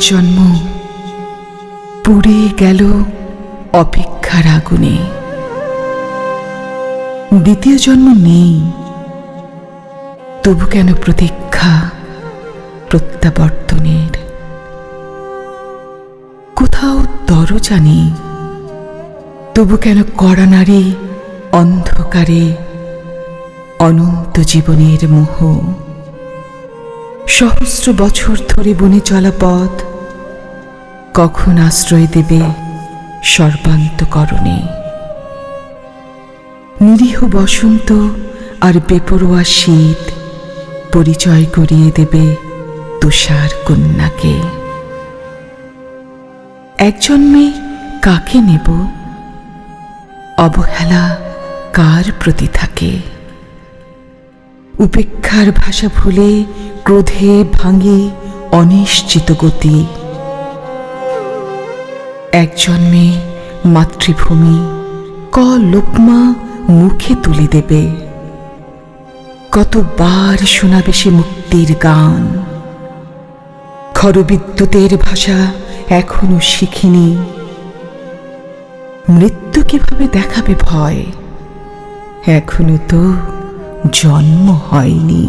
জন্ম পুড়ে গেল অপেক্ষার আগুনে। দ্বিতীয় জন্ম নেই। তবু কেন প্রতীক্ষা প্রত্যাবর্তনের? কোথাও দরজা নেই। তবু কেন কড়া নারী অন্ধকারে অনন্ত জীবনের মোহ? সহস্র বছর ধরে বনে চলা পথ কখন আশ্রয় দেবে সর্বান্তকরণে? নিরীহ বসন্ত আর বেপরোয়া শীত পরিচয় করিয়ে দেবে তুষার কন্যাকে। এক জন্মে কাকে নেব? অবহেলা কার প্রতি থাকে? উপেক্ষার ভাষা ভুলে, ক্রোধে ভাঙে অনিশ্চিত গতি। এক জন্মে মাতৃভূমি ক লোকমা মুখে তুলে দেবে। কতবার শোনাবে সে মুক্তির গান। খরবিদ্যুতের ভাষা এখনও শিখিনি। মৃত্যু কীভাবে দেখাবে ভয়? এখনও তো জন্ম হয়নি।